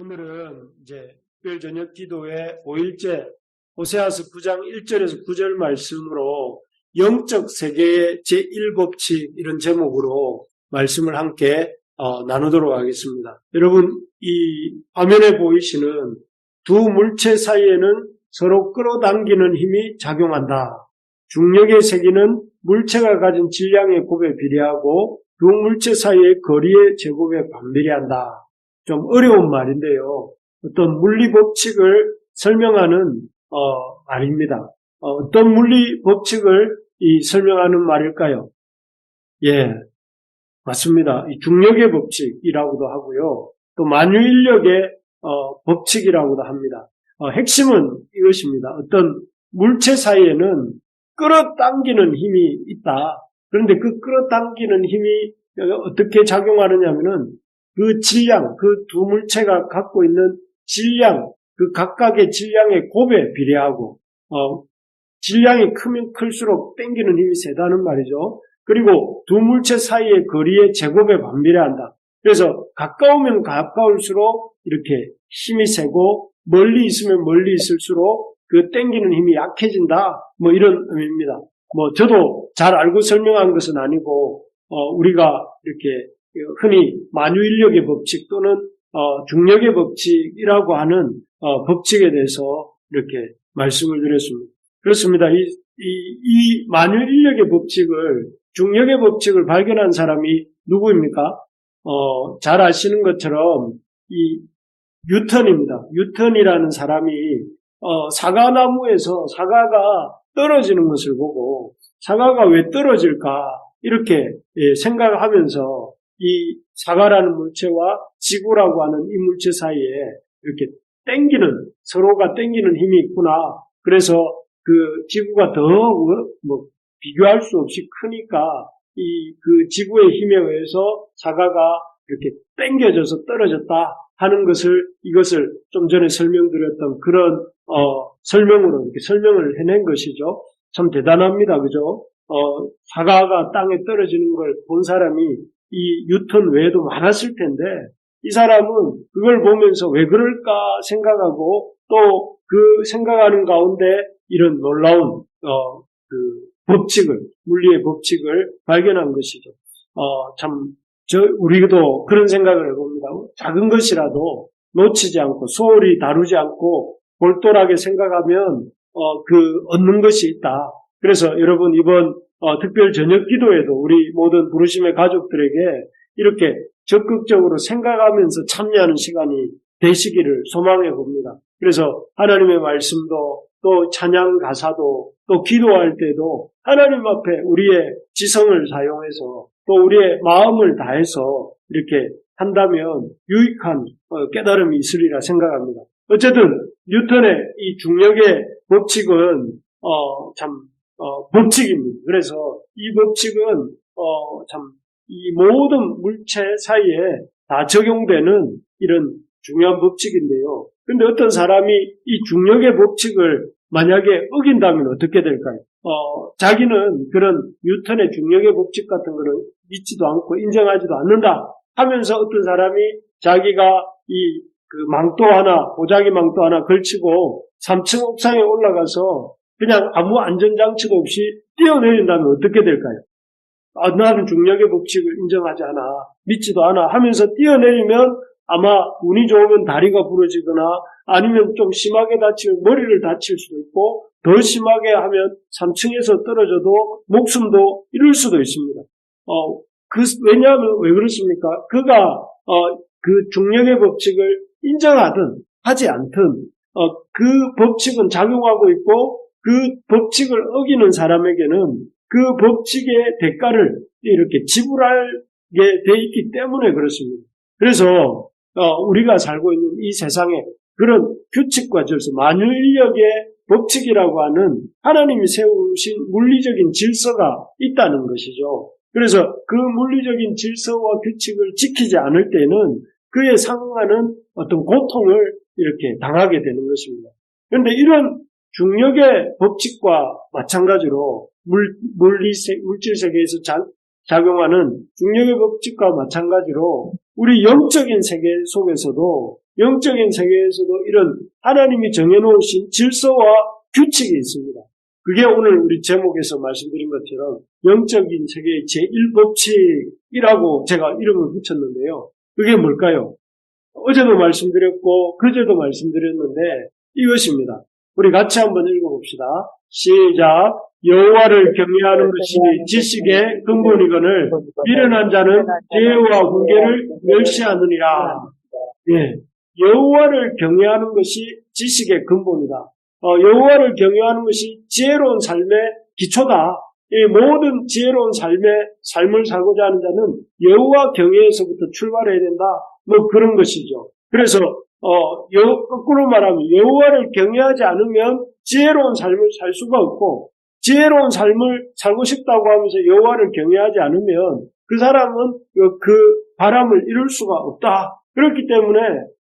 오늘은 이제 특별 저녁 기도의 5일째 호세아서 9장 1절에서 9절 말씀으로 영적 세계의 제1법칙 이런 제목으로 말씀을 함께 어, 나누도록 하겠습니다. 여러분 이 화면에 보이시는 두 물체 사이에는 서로 끌어당기는 힘이 작용한다. 중력의 세기는 물체가 가진 질량의 곱에 비례하고 두 물체 사이의 거리의 제곱에 반비례한다. 좀 어려운 말인데요. 어떤 물리 법칙을 설명하는 어, 말입니다. 어, 떤 물리 법칙을 이 설명하는 말일까요? 예, 맞습니다. 이 중력의 법칙이라고도 하고요. 또 만유인력의 어, 법칙이라고도 합니다. 어, 핵심은 이것입니다. 어떤 물체 사이에는 끌어당기는 힘이 있다. 그런데 그 끌어당기는 힘이 어떻게 작용하느냐면은 그 질량, 그 두 물체가 갖고 있는 질량, 그 각각의 질량의 곱에 비례하고, 어, 질량이 크면 클수록 땡기는 힘이 세다는 말이죠. 그리고 두 물체 사이의 거리의 제곱에 반비례한다. 그래서 가까우면 가까울수록 이렇게 힘이 세고 멀리 있으면 멀리 있을수록 그 땡기는 힘이 약해진다. 뭐 이런 의미입니다. 뭐 저도 잘 알고 설명한 것은 아니고 어, 우리가 이렇게 흔히 만유인력의 법칙 또는 어, 중력의 법칙이라고 하는 어, 법칙에 대해서 이렇게 말씀을 드렸습니다. 그렇습니다. 이, 이, 이 만유인력의 법칙을 중력의 법칙을 발견한 사람이 누구입니까? 어, 잘 아시는 것처럼 이 뉴턴입니다. 뉴턴이라는 사람이 어, 사과나무에서 사과가 떨어지는 것을 보고 사과가 왜 떨어질까 이렇게 예, 생각하면서 이 사과라는 물체와 지구라고 하는 이 물체 사이에 이렇게 땡기는 서로가 땡기는 힘이 있구나. 그래서 그 지구가 더 뭐 비교할 수 없이 크니까 이 그 지구의 힘에 의해서 사과가 이렇게 땡겨져서 떨어졌다 하는 것을 이것을 좀 전에 설명드렸던 그런 어, 설명으로 이렇게 설명을 해낸 것이죠. 참 대단합니다, 그죠? 어, 사과가 땅에 떨어지는 걸 본 사람이 이 뉴턴 외에도 많았을 텐데 이 사람은 그걸 보면서 왜 그럴까 생각하고 또 그 생각하는 가운데 이런 놀라운 어, 그 법칙을 물리의 법칙을 발견한 것이죠. 어, 참, 저, 우리도 그런 생각을 해봅니다. 작은 것이라도 놓치지 않고, 소홀히 다루지 않고, 골똘하게 생각하면, 어, 그, 얻는 것이 있다. 그래서 여러분, 이번, 어, 특별 저녁 기도에도 우리 모든 부르심의 가족들에게 이렇게 적극적으로 생각하면서 참여하는 시간이 되시기를 소망해 봅니다. 그래서 하나님의 말씀도 또 찬양 가사도 또 기도할 때도 하나님 앞에 우리의 지성을 사용해서 또 우리의 마음을 다해서 이렇게 한다면 유익한 어, 깨달음이 있으리라 생각합니다. 어쨌든 뉴턴의 이 중력의 법칙은 어, 참 어, 법칙입니다. 그래서 이 법칙은 어, 참 이 모든 물체 사이에 다 적용되는 이런 중요한 법칙인데요. 근데 어떤 사람이 이 중력의 법칙을 만약에 어긴다면 어떻게 될까요? 어, 자기는 그런 뉴턴의 중력의 법칙 같은 거를 믿지도 않고 인정하지도 않는다 하면서 어떤 사람이 자기가 이 그 망토 하나, 보자기 망토 하나 걸치고 3층 옥상에 올라가서 그냥 아무 안전장치도 없이 뛰어내린다면 어떻게 될까요? 아, 나는 중력의 법칙을 인정하지 않아. 믿지도 않아. 하면서 뛰어내리면 아마 운이 좋으면 다리가 부러지거나 아니면 좀 심하게 다치면 머리를 다칠 수도 있고 더 심하게 하면 3층에서 떨어져도 목숨도 잃을 수도 있습니다. 어, 그, 왜냐하면 왜 그렇습니까? 그가, 어, 그 중력의 법칙을 인정하든 하지 않든, 어, 그 법칙은 작용하고 있고 그 법칙을 어기는 사람에게는 그 법칙의 대가를 이렇게 지불하게 돼 있기 때문에 그렇습니다. 그래서 어, 우리가 살고 있는 이 세상에 그런 규칙과 질서, 만유인력의 법칙이라고 하는 하나님이 세우신 물리적인 질서가 있다는 것이죠. 그래서 그 물리적인 질서와 규칙을 지키지 않을 때는 그에 상응하는 어떤 고통을 이렇게 당하게 되는 것입니다. 그런데 이런 중력의 법칙과 마찬가지로 물, 물리, 물질 세계에서 자, 작용하는 중력의 법칙과 마찬가지로 우리 영적인 세계 속에서도 영적인 세계에서도 이런 하나님이 정해놓으신 질서와 규칙이 있습니다. 그게 오늘 우리 제목에서 말씀드린 것처럼 영적인 세계의 제1법칙이라고 제가 이름을 붙였는데요. 그게 뭘까요? 어제도 말씀드렸고 그제도 말씀드렸는데 이것입니다. 우리 같이 한번 읽어봅시다. 시작. 여호와를 경외하는 것이 지식의 근본이거늘 미련한 자는 지혜와 훈계를 멸시하느니라. 예. 여호와를 경외하는 것이 지식의 근본이다. 어, 여호와를 경외하는 것이 지혜로운 삶의 기초다. 이 모든 지혜로운 삶의 삶을 살고자 하는 자는 여호와 경외에서부터 출발해야 된다. 뭐 그런 것이죠. 그래서 어, 여, 거꾸로 말하면 여호와를 경외하지 않으면 지혜로운 삶을 살 수가 없고 지혜로운 삶을 살고 싶다고 하면서 여호와를 경외하지 않으면 그 사람은 그, 그 바람을 이룰 수가 없다. 그렇기 때문에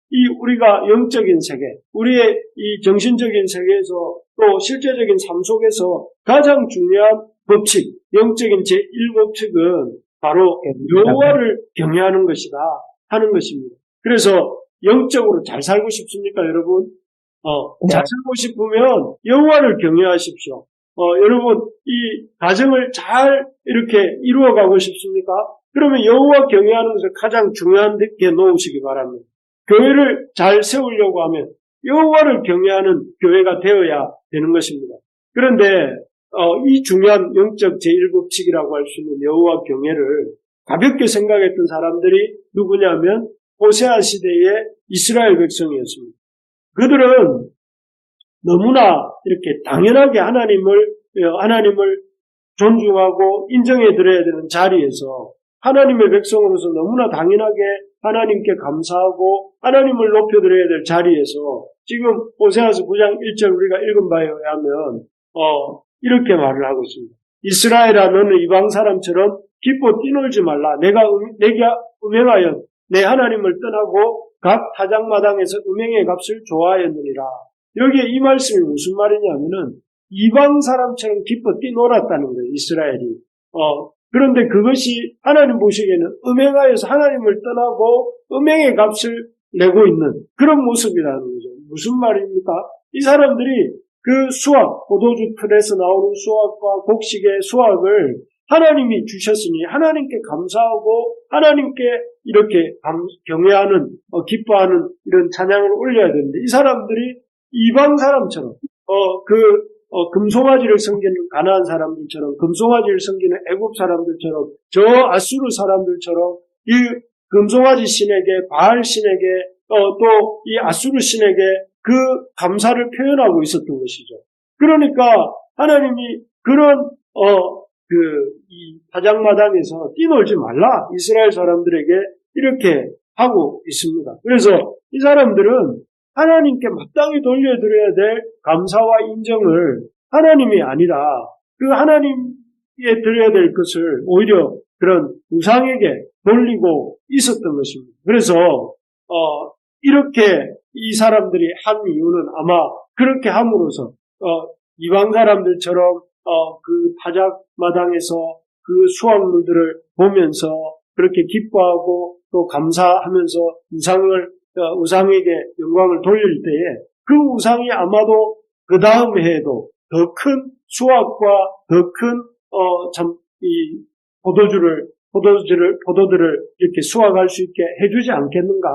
이 우리가 영적인 세계, 우리의 이 정신적인 세계에서 또 실제적인 삶 속에서 가장 중요한 법칙, 영적인 제1법칙은 바로 여호와를 경외하는 것이다 하는 것입니다. 그래서 영적으로 잘 살고 싶습니까, 여러분? 어, 잘 살고 싶으면 여호와를 경외하십시오. 어, 여러분 이 가정을 잘 이렇게 이루어가고 싶습니까? 그러면 여호와 경외하는 것을 가장 중요한 데 놓으시기 바랍니다. 교회를 잘 세우려고 하면 여호와를 경외하는 교회가 되어야 되는 것입니다. 그런데 어, 이 중요한 영적 제1법칙이라고 할 수 있는 여호와 경외를 가볍게 생각했던 사람들이 누구냐면 호세아 시대의 이스라엘 백성이었습니다. 그들은 너무나 이렇게 당연하게 하나님을 어, 하나님을 존중하고 인정해 드려야 되는 자리에서 하나님의 백성으로서 너무나 당연하게 하나님께 감사하고 하나님을 높여드려야 될 자리에서 지금 오세아서 9장 1절 우리가 읽은 바에 의하면 어, 이렇게 말을 하고 있습니다. 이스라엘아 너는 이방 사람처럼 기뻐 뛰놀지 말라. 내가 음, 내가 음행하여 내 하나님을 떠나고 각 타작마당에서 음행의 값을 좋아하였느니라. 여기에 이 말씀이 무슨 말이냐면은 이방 사람처럼 기뻐 뛰놀았다는 거예요. 이스라엘이. 어, 그런데 그것이 하나님 보시기에는 음행하여서 하나님을 떠나고 음행의 값을 내고 있는 그런 모습이라는 거죠. 무슨 말입니까? 이 사람들이 그 수확, 포도주 틀에서 나오는 수확과 곡식의 수확을 하나님이 주셨으니 하나님께 감사하고 하나님께 이렇게 경외하는, 어, 기뻐하는 이런 찬양을 올려야 되는데 이 사람들이 이방 사람처럼 어, 그 어, 금송아지를 섬기는 가나안 사람들처럼 금송아지를 섬기는 애국 사람들처럼 저 아수르 사람들처럼 이 금송아지 신에게 바알 신에게 어, 또이 아수르 신에게 그 감사를 표현하고 있었던 것이죠. 그러니까 하나님이 그런 어, 그이 사장마당에서 뛰놀지 말라 이스라엘 사람들에게 이렇게 하고 있습니다. 그래서 이 사람들은 하나님께 마땅히 돌려드려야 될 감사와 인정을 하나님이 아니라 그 하나님께 드려야 될 것을 오히려 그런 우상에게 돌리고 있었던 것입니다. 그래서 어, 이렇게 이 사람들이 한 이유는 아마 그렇게 함으로써 어, 이방 사람들처럼 어, 그 타작 마당에서 그 수확물들을 보면서 그렇게 기뻐하고 또 감사하면서 우상을 어, 우상에게 영광을 돌릴 때에 그 우상이 아마도 그 다음 해에도 더 큰 수확과 더 큰 어, 참, 이, 포도주를, 포도주를, 포도들을 이렇게 수확할 수 있게 해주지 않겠는가.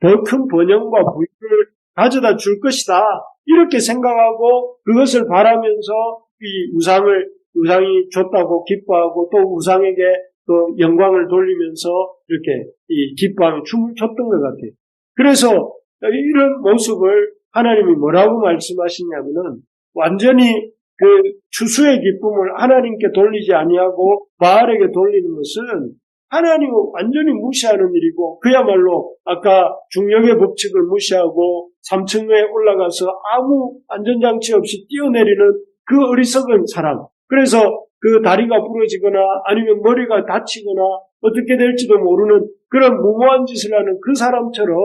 더 큰 번영과 부유를 가져다 줄 것이다. 이렇게 생각하고 그것을 바라면서 이 우상을, 우상이 줬다고 기뻐하고 또 우상에게 또 영광을 돌리면서 이렇게 이 기뻐하며 춤을 췄던 것 같아요. 그래서 이런 모습을 하나님이 뭐라고 말씀하시냐면은 완전히 그 추수의 기쁨을 하나님께 돌리지 아니하고 바알에게 돌리는 것은 하나님을 완전히 무시하는 일이고 그야말로 아까 중력의 법칙을 무시하고 3층에 올라가서 아무 안전장치 없이 뛰어내리는 그 어리석은 사람 그래서 그 다리가 부러지거나 아니면 머리가 다치거나 어떻게 될지도 모르는 그런 무모한 짓을 하는 그 사람처럼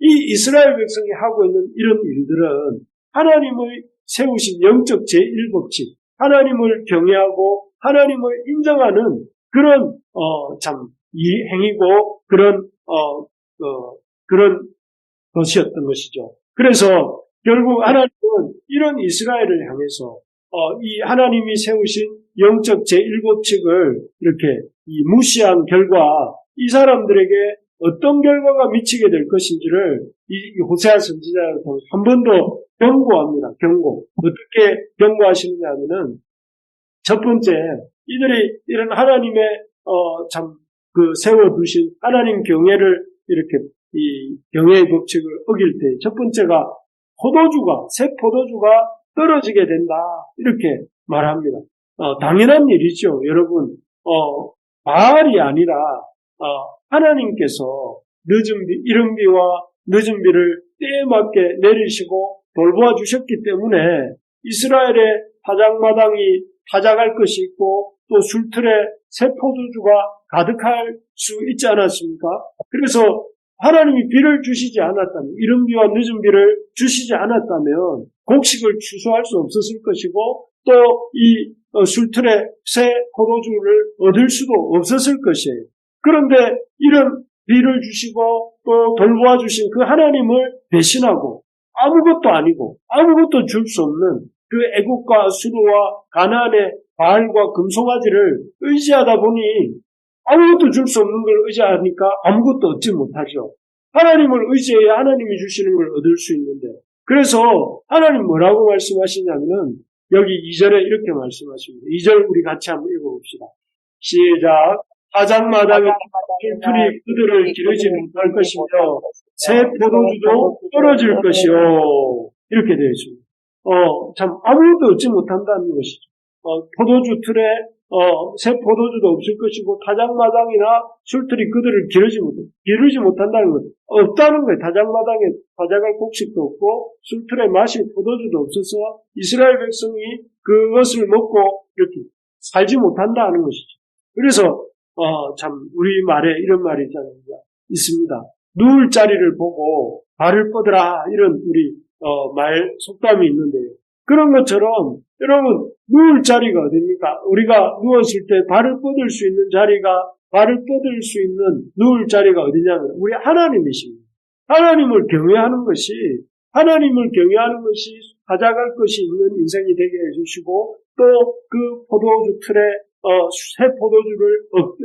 이 이스라엘 백성이 하고 있는 이런 일들은 하나님의 세우신 영적 제1법칙, 하나님을 경외하고 하나님을 인정하는 그런 어, 참 이 행위고 그런 어, 어, 그런 것이었던 것이죠. 그래서 결국 하나님은 이런 이스라엘을 향해서 어, 이 하나님이 세우신 영적 제1법칙을 이렇게 이 무시한 결과 이 사람들에게 어떤 결과가 미치게 될 것인지를 이, 이 호세아 선지자를 통해 한번 더 경고합니다. 경고. 어떻게 경고하시느냐 하면은 첫 번째 이들이 이런 하나님의 어, 참 그 세워두신 하나님 경애를 이렇게 이 경애의 법칙을 어길 때 첫 번째가 포도주가 새 포도주가 떨어지게 된다 이렇게 말합니다. 어, 당연한 일이죠, 여러분. 어, 바알이 아니라 어, 하나님께서 늦은 비, 이른 비와 늦은 비를 때에 맞게 내리시고 돌보아 주셨기 때문에 이스라엘의 타작마당이 타작할 것이 있고 또 술틀에 새 포도주가 가득할 수 있지 않았습니까? 그래서 하나님이 비를 주시지 않았다면, 이른 비와 늦은 비를 주시지 않았다면, 곡식을 추수할 수 없었을 것이고, 또이 술틀에 새 포도주를 얻을 수도 없었을 것이에요. 그런데 이런 비를 주시고 또 돌보아 주신 그 하나님을 배신하고 아무것도 아니고 아무것도 줄 수 없는 그 애국과 수로와 가나안의 바알과 금송아지를 의지하다 보니 아무것도 줄 수 없는 걸 의지하니까 아무것도 얻지 못하죠. 하나님을 의지해야 하나님이 주시는 걸 얻을 수 있는데 그래서 하나님 뭐라고 말씀하시냐면 여기 2절에 이렇게 말씀하십니다. 2절 우리 같이 한번 읽어봅시다. 시작. 하장마당에 풀이 그들을 기르지 못할 것이며 새 포도주도 떨어질 것이요. 이렇게 되어 있습니다. 어, 참 아무것도 얻지 못한다는 것이죠. 어, 포도주 틀에 어, 새 포도주도 없을 것이고 타작마당이나 술틀이 그들을 기르지 못 기르지 못한다는 것 없다는 거예요. 타작마당에 타작할 곡식도 없고 술틀에 마실 포도주도 없어서 이스라엘 백성이 그것을 먹고 이렇게 살지 못한다는 것이죠. 그래서 어, 참 우리 말에 이런 말이 있잖아요. 있습니다. 누울 자리를 보고 발을 뻗으라 이런 우리 어, 말 속담이 있는데요. 그런 것처럼 여러분 누울 자리가 어딥니까? 우리가 누웠을 때 발을 뻗을 수 있는 자리가 발을 뻗을 수 있는 누울 자리가 어디냐면 우리 하나님이십니다. 하나님을 경외하는 것이 하나님을 경외하는 것이 가져갈 것이 있는 인생이 되게 해주시고 또 그 포도주 틀에 어, 새 포도주를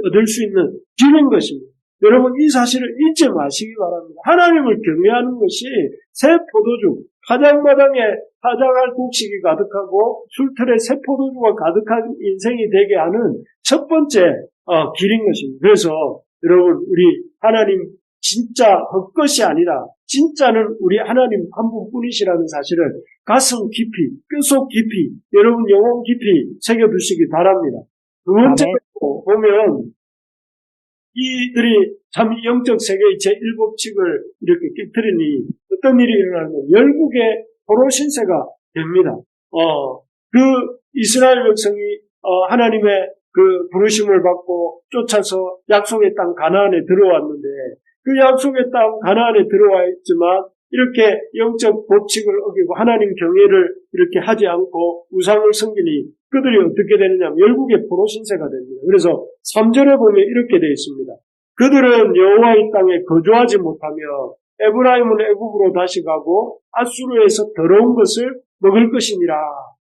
얻을 수 있는 길인 것입니다. 여러분 이 사실을 잊지 마시기 바랍니다. 하나님을 경외하는 것이 새 포도주, 화장마당에 화장할 곡식이 가득하고 술틀에 새 포도주가 가득한 인생이 되게 하는 첫 번째 어, 길인 것입니다. 그래서 여러분 우리 하나님 진짜 헛것이 아니라 진짜는 우리 하나님 한 분뿐이시라는 사실을 가슴 깊이, 뼈속 깊이, 여러분 영혼 깊이 새겨두시기 바랍니다. 두 번째로 보면 이들이 참 영적 세계의 제1법칙을 이렇게 깨뜨리니 어떤 일이 일어나면 열국의 포로 신세가 됩니다. 어, 그 이스라엘 백성이 어, 하나님의 그 부르심을 받고 쫓아서 약속의 땅 가나안에 들어왔는데 그 약속의 땅 가나안에 들어와 있지만 이렇게 영적 법칙을 어기고 하나님 경외를 이렇게 하지 않고 우상을 섬기니 그들이 어떻게 되느냐면 열국의 포로 신세가 됩니다. 그래서 3절에 보면 이렇게 되어 있습니다. 그들은 여호와의 땅에 거주하지 못하며 에브라임은 애굽으로 다시 가고 아수르에서 더러운 것을 먹을 것이니라.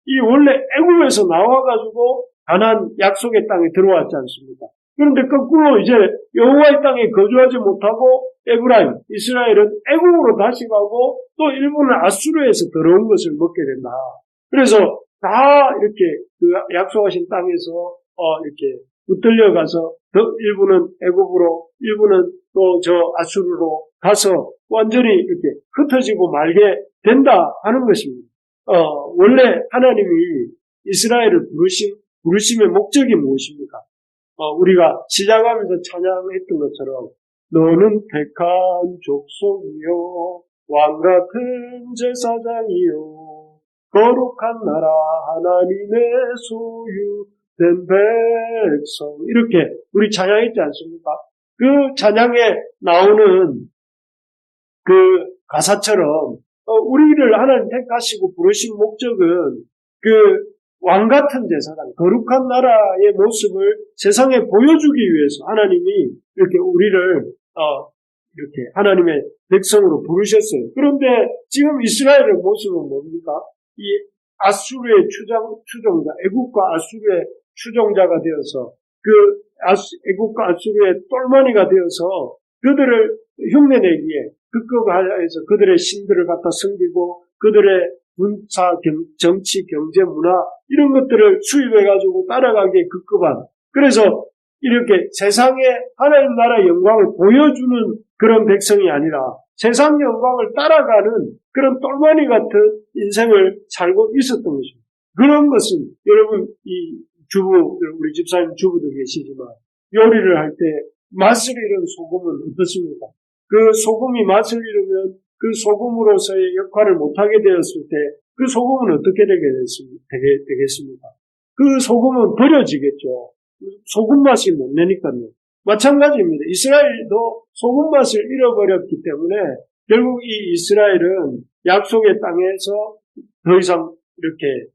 이 원래 애굽에서 나와가지고 가난 약속의 땅에 들어왔지 않습니까? 그런데 거꾸로 이제 여호와의 땅에 거주하지 못하고 에브라임, 이스라엘은 애굽으로 다시 가고 또 일본은 아수르에서 더러운 것을 먹게 된다. 그래서 다 이렇게 그 약속하신 땅에서 어 이렇게 붙들려 가서 일부는 애굽으로, 일부는 또 저 아수르로 가서 완전히 이렇게 흩어지고 말게 된다 하는 것입니다. 어, 원래 하나님이 이스라엘을 부르신, 부르심의 목적이 무엇입니까? 어, 우리가 시작하면서 찬양했던 것처럼 너는 택한 족속이요 왕 같은 제사장이요 거룩한 나라 하나님의 소유 된 백성 이렇게 우리 찬양했지 않습니까? 그 찬양에 나오는 그 가사처럼 어, 우리를 하나님 택하시고 부르신 목적은 그 왕 같은 제사장, 거룩한 나라의 모습을 세상에 보여주기 위해서 하나님이 이렇게 우리를 어, 이렇게 하나님의 백성으로 부르셨어요. 그런데 지금 이스라엘의 모습은 뭡니까? 이 아수르의 추장, 추종자, 애국과 아수르의 추종자가 되어서 그 아수, 애국과 아수르의 똘마니가 되어서 그들을 흉내내기에 급급하여서 그들의 신들을 갖다 섬기고 그들의 군사, 경, 정치, 경제, 문화 이런 것들을 수입해가지고 따라가기에 급급한 그래서 이렇게 세상에 하나님 나라 영광을 보여주는 그런 백성이 아니라 세상 영광을 따라가는 그런 똘마니 같은 인생을 살고 있었던 것입니다. 그런 것은 여러분 이 주부 우리 집사님 주부도 계시지만 요리를 할 때 맛을 잃은 소금은 어떻습니까? 그 소금이 맛을 잃으면 그 소금으로서의 역할을 못하게 되었을 때 그 소금은 어떻게 되겠습니까? 그 소금은 버려지겠죠. 소금 맛이 못 내니까요. 마찬가지입니다. 이스라엘도 소금 맛을 잃어버렸기 때문에 결국 이 이스라엘은 약속의 땅에서 더 이상 이렇게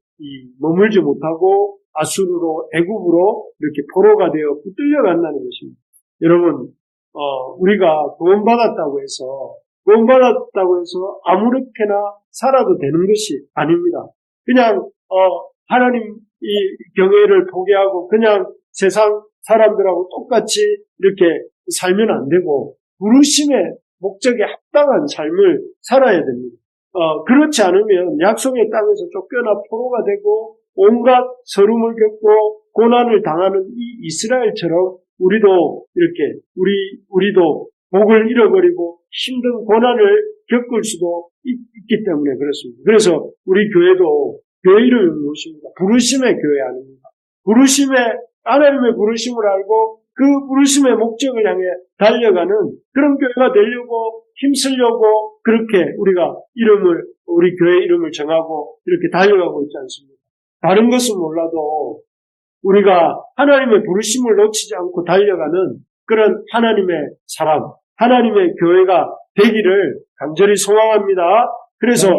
머물지 못하고 아수르로 애굽으로 이렇게 포로가 되어 붙들려 간다는 것입니다. 여러분 어, 우리가 구원 받았다고 해서 구원 받았다고 해서 아무렇게나 살아도 되는 것이 아닙니다. 그냥 어, 하나님 이 경외를 포기하고 그냥 세상 사람들하고 똑같이 이렇게 살면 안 되고 부르심의 목적에 합당한 삶을 살아야 됩니다. 어, 그렇지 않으면 약속의 땅에서 쫓겨나 포로가 되고 온갖 서름을 겪고 고난을 당하는 이 이스라엘처럼 우리도 이렇게 우리 우리도 복을 잃어버리고 힘든 고난을 겪을 수도 있, 기 때문에 그렇습니다. 그래서 우리 교회도 교회 이름이 무엇입니까? 부르심의 교회 아닙니까? 부르심의 하나님의 부르심을 알고 그 부르심의 목적을 향해 달려가는 그런 교회가 되려고 힘쓰려고 그렇게 우리가 이름을 우리 교회 이름을 정하고 이렇게 달려가고 있지 않습니까? 다른 것은 몰라도 우리가 하나님의 부르심을 놓치지 않고 달려가는 그런 하나님의 사람, 하나님의 교회가 되기를 간절히 소망합니다. 그래서 네.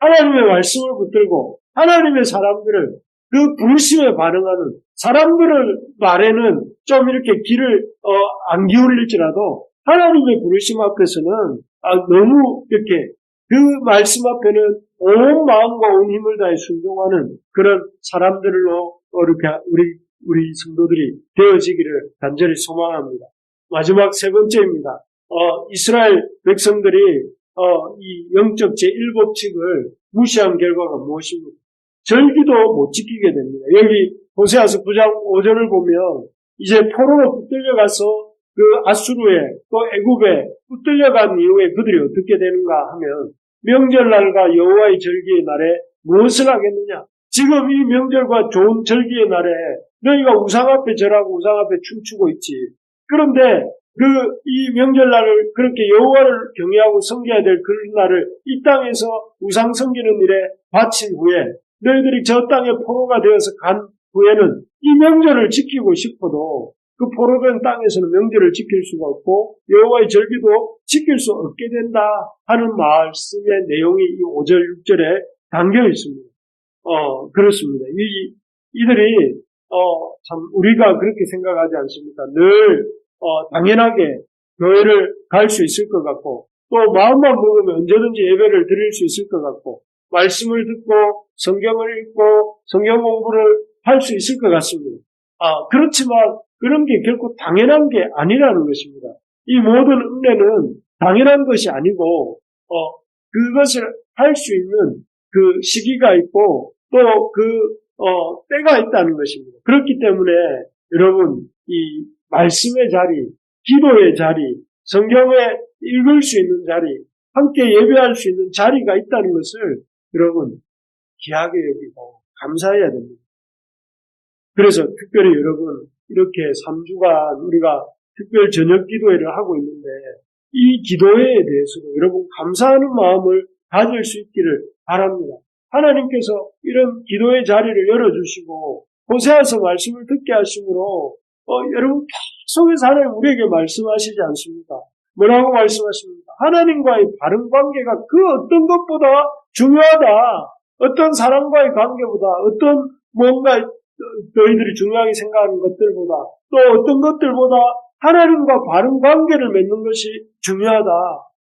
하나님의 말씀을 붙들고 하나님의 사람들을 그 부르심에 반응하는 사람들을 말에는 좀 이렇게 귀를 어, 안 기울일지라도 하나님의 부르심 앞에서는 아, 너무 이렇게 그 말씀 앞에는 온 마음과 온 힘을 다해 순종하는 그런 사람들로 이렇게 우리 우리 성도들이 되어지기를 간절히 소망합니다. 마지막 세 번째입니다. 어, 이스라엘 백성들이 어, 이 영적 제1법칙을 무시한 결과가 무엇입니까? 절기도 못 지키게 됩니다. 여기 호세아서 9장 5절을 보면 이제 포로로 붙들려가서 그 아수르에 또 애굽에 붙들려간 이후에 그들이 어떻게 되는가 하면 명절날과 여호와의 절기의 날에 무엇을 하겠느냐? 지금 이 명절과 좋은 절기의 날에 너희가 우상 앞에 절하고 우상 앞에 춤추고 있지. 그런데 그 이 명절날을 그렇게 여호와를 경외하고 섬겨야 될 그런 날을 이 땅에서 우상 섬기는 일에 바친 후에 너희들이 저 땅에 포로가 되어서 간 후에는 이 명절을 지키고 싶어도 그 포로된 땅에서는 명절을 지킬 수가 없고 여호와의 절기도 지킬 수 없게 된다 하는 말씀의 내용이 이 5절 6절에 담겨 있습니다. 어 그렇습니다. 이 이들이 어 참 우리가 그렇게 생각하지 않습니까? 늘 어, 당연하게 교회를 갈 수 있을 것 같고 또 마음만 먹으면 언제든지 예배를 드릴 수 있을 것 같고 말씀을 듣고 성경을 읽고 성경 공부를 할 수 있을 것 같습니다. 아, 그렇지만 그런 게 결코 당연한 게 아니라는 것입니다. 이 모든 은혜는 당연한 것이 아니고 어, 그것을 할 수 있는 그 시기가 있고 또 그 어, 때가 있다는 것입니다. 그렇기 때문에 여러분 이 말씀의 자리, 기도의 자리, 성경에 읽을 수 있는 자리, 함께 예배할 수 있는 자리가 있다는 것을 여러분 귀하게 여기고 감사해야 됩니다. 그래서 특별히 여러분 이렇게 3주간 우리가 특별 저녁 기도회를 하고 있는데 이 기도회에 대해서도 여러분 감사하는 마음을 가질 수 있기를 바랍니다. 하나님께서 이런 기도의 자리를 열어주시고 호세아서 말씀을 듣게 하심으로 어, 여러분 계속해서 하나님 우리에게 말씀하시지 않습니까? 뭐라고 말씀하십니까? 하나님과의 바른 관계가 그 어떤 것보다 중요하다. 어떤 사람과의 관계보다 어떤 뭔가 너희들이 중요하게 생각하는 것들보다 또 어떤 것들보다 하나님과 바른 관계를 맺는 것이 중요하다.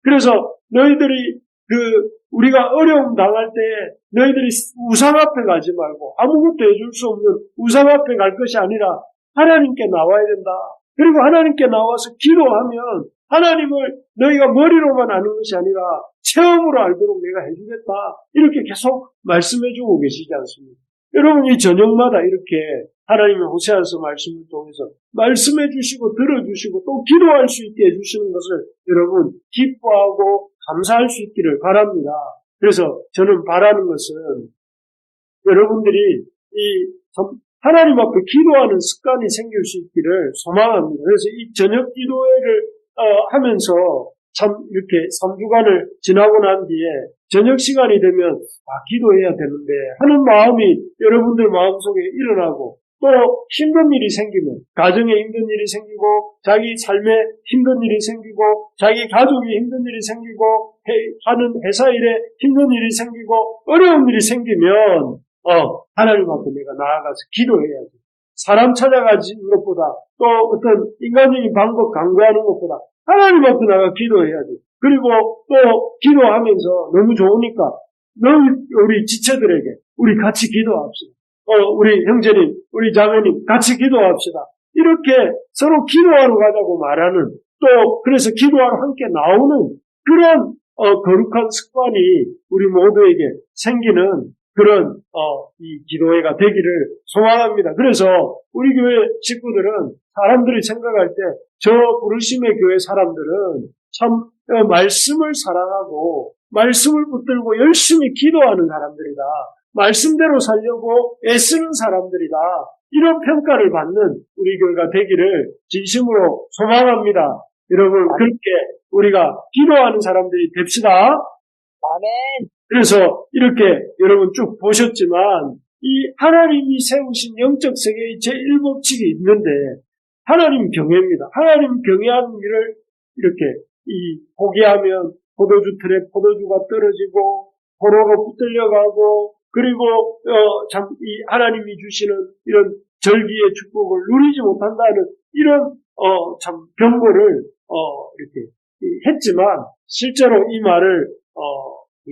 그래서 너희들이 그 우리가 어려움 당할 때 너희들이 우상 앞에 가지 말고 아무것도 해줄 수 없는 우상 앞에 갈 것이 아니라 하나님께 나와야 된다. 그리고 하나님께 나와서 기도하면 하나님을 너희가 머리로만 아는 것이 아니라 체험으로 알도록 내가 해주겠다. 이렇게 계속 말씀해주고 계시지 않습니까? 여러분 이 저녁마다 이렇게 하나님의 호세아서 말씀을 통해서 말씀해 주시고 들어주시고 또 기도할 수 있게 해주시는 것을 여러분 기뻐하고 감사할 수 있기를 바랍니다. 그래서 저는 바라는 것은 여러분들이 이 하나님 앞에 기도하는 습관이 생길 수 있기를 소망합니다. 그래서 이 저녁 기도회를 어, 하면서 참 이렇게 3주간을 지나고 난 뒤에 저녁 시간이 되면 아 기도해야 되는데 하는 마음이 여러분들 마음속에 일어나고 또 힘든 일이 생기면 가정에 힘든 일이 생기고 자기 삶에 힘든 일이 생기고 자기 가족이 힘든 일이 생기고 하는 회사 일에 힘든 일이 생기고 어려운 일이 생기면 어 하나님 앞에 내가 나아가서 기도해야지. 사람 찾아가는 것보다 또 어떤 인간적인 방법 강구하는 것보다 하나님 앞에 나가 기도해야지 그리고 또 기도하면서 너무 좋으니까 너희 우리 지체들에게 우리 같이 기도합시다. 어, 우리 형제님, 우리 자매님 같이 기도합시다. 이렇게 서로 기도하러 가자고 말하는 또 그래서 기도하러 함께 나오는 그런 어, 거룩한 습관이 우리 모두에게 생기는 그런 어, 이 기도회가 되기를 소망합니다. 그래서 우리 교회 식구들은 사람들이 생각할 때 저 부르심의 교회 사람들은 참 어, 말씀을 사랑하고 말씀을 붙들고 열심히 기도하는 사람들이다. 말씀대로 살려고 애쓰는 사람들이다. 이런 평가를 받는 우리 교회가 되기를 진심으로 소망합니다. 여러분 그렇게 우리가 기도하는 사람들이 됩시다. 아멘. 그래서 이렇게 여러분 쭉 보셨지만 이 하나님이 세우신 영적 세계의 제1법칙이 있는데 하나님 경외입니다. 하나님 경외하는 일을 이렇게 이 포기하면 포도주 틀에 포도주가 떨어지고 포로로 붙들려가고 그리고 어, 참 이 하나님이 주시는 이런 절기의 축복을 누리지 못한다는 이런 어, 참 경고를 어, 이렇게 했지만 실제로 이 말을 어, 그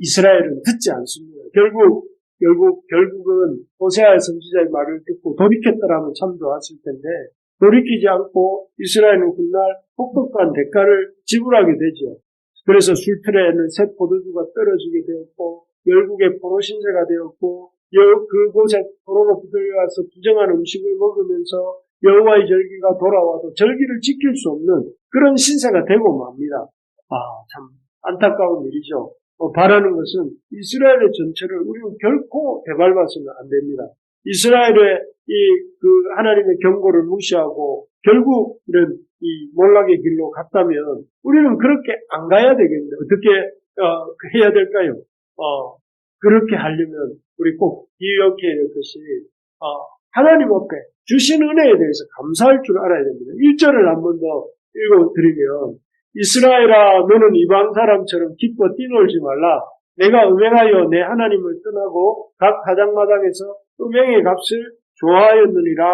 이스라엘은 듣지 않습니다. 결국 결국 결국은 호세아 선지자의 말을 듣고 돌이켰더라면 참 좋았을 텐데 돌이키지 않고 이스라엘은 훗날 혹독한 대가를 지불하게 되죠. 그래서 술틀에는 새 포도주가 떨어지게 되었고 열국의 포로 신세가 되었고 그곳에 포로로 붙들려와서 부정한 음식을 먹으면서 여호와의 절기가 돌아와도 절기를 지킬 수 없는 그런 신세가 되고 맙니다. 아, 참 안타까운 일이죠. 어, 바라는 것은 이스라엘의 전체를 우리는 결코 되밟아서는 안 됩니다. 이스라엘의 이 그 하나님의 경고를 무시하고 결국 이런 이 몰락의 길로 갔다면 우리는 그렇게 안 가야 되겠는데 어떻게 어, 해야 될까요? 어, 그렇게 하려면 우리 꼭 기억해야 될 것이 어, 하나님 앞에 주신 은혜에 대해서 감사할 줄 알아야 됩니다. 1절을 한 번 더 읽어드리면 이스라엘아 너는 이방 사람처럼 기뻐 뛰놀지 말라. 내가 음행하여 내 하나님을 떠나고 각 가장마당에서 음행의 값을 좋아하였느니라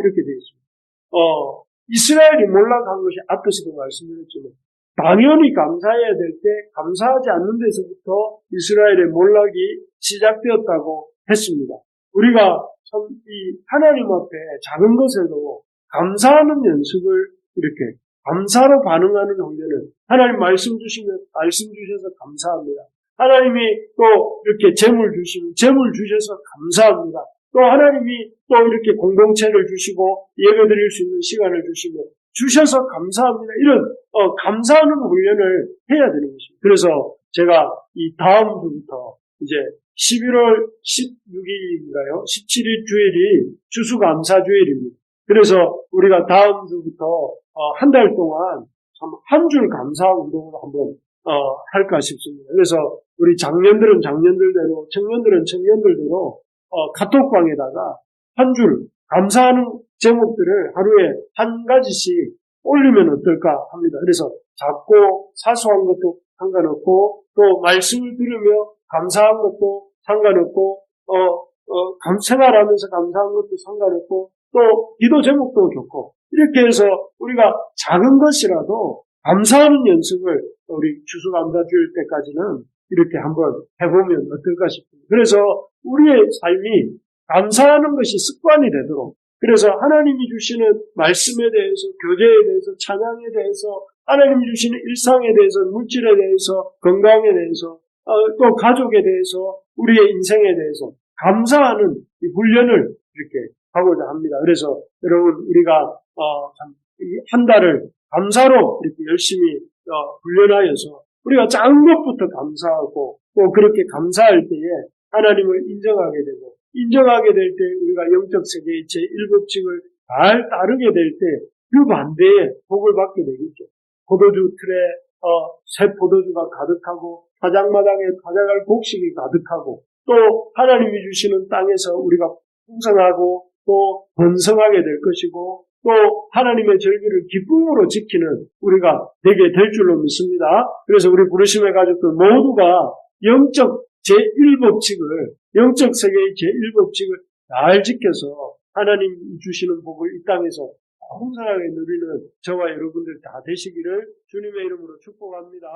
이렇게 되어 있습니다. 어, 이스라엘이 몰락한 것이 앞에서도 말씀드렸지만 당연히 감사해야 될 때 감사하지 않는 데서부터 이스라엘의 몰락이 시작되었다고 했습니다. 우리가 참 이 하나님 앞에 작은 것에도 감사하는 연습을 이렇게 감사로 반응하는 훈련을 하나님 말씀 주시면 말씀 주셔서 감사합니다. 하나님이 또 이렇게 재물 주시면 재물 주셔서 감사합니다. 또 하나님이 또 이렇게 공동체를 주시고 예배 드릴 수 있는 시간을 주시고 주셔서 감사합니다. 이런 어, 감사하는 훈련을 해야 되는 것입니다. 그래서 제가 이 다음 주부터 이제 11월 16일인가요? 17일 주일이 주수감사 주일입니다. 그래서 우리가 다음 주부터 어, 한달 동안 한 줄 감사 운동을 한번 어, 할까 싶습니다. 그래서 우리 장년들은 장년들대로, 청년들은 청년들대로 어, 카톡방에다가 한 줄 감사하는 제목들을 하루에 한 가지씩 올리면 어떨까 합니다. 그래서 작고 사소한 것도 상관없고 또 말씀을 들으며 감사한 것도 상관없고 어, 어, 감, 생활하면서 감사한 것도 상관없고 또 기도 제목도 좋고 이렇게 해서 우리가 작은 것이라도 감사하는 연습을 우리 추수감사주일 때까지는 이렇게 한번 해보면 어떨까 싶습니다. 그래서 우리의 삶이 감사하는 것이 습관이 되도록 그래서 하나님이 주시는 말씀에 대해서 교제에 대해서 찬양에 대해서 하나님이 주시는 일상에 대해서 물질에 대해서 건강에 대해서 어, 또 가족에 대해서 우리의 인생에 대해서 감사하는 이 훈련을 이렇게 하고자 합니다. 그래서 여러분 우리가 어, 참이한 달을 감사로 이렇게 열심히 어, 훈련하여서 우리가 작은 것부터 감사하고 또 그렇게 감사할 때에 하나님을 인정하게 되고 인정하게 될 때 우리가 영적 세계의 제1법칙을 잘 따르게 될 때 그 반대에 복을 받게 되겠죠. 포도주 틀에 어, 새 포도주가 가득하고 화장마당에 가져갈 곡식이 가득하고 또 하나님이 주시는 땅에서 우리가 풍성하고 또 번성하게 될 것이고 또 하나님의 절기를 기쁨으로 지키는 우리가 되게 될 줄로 믿습니다. 그래서 우리 부르심의 가족들 모두가 영적 제1법칙을 영적 세계의 제1법칙을 잘 지켜서 하나님 주시는 복을 이 땅에서 풍성하게 누리는 저와 여러분들 다 되시기를 주님의 이름으로 축복합니다.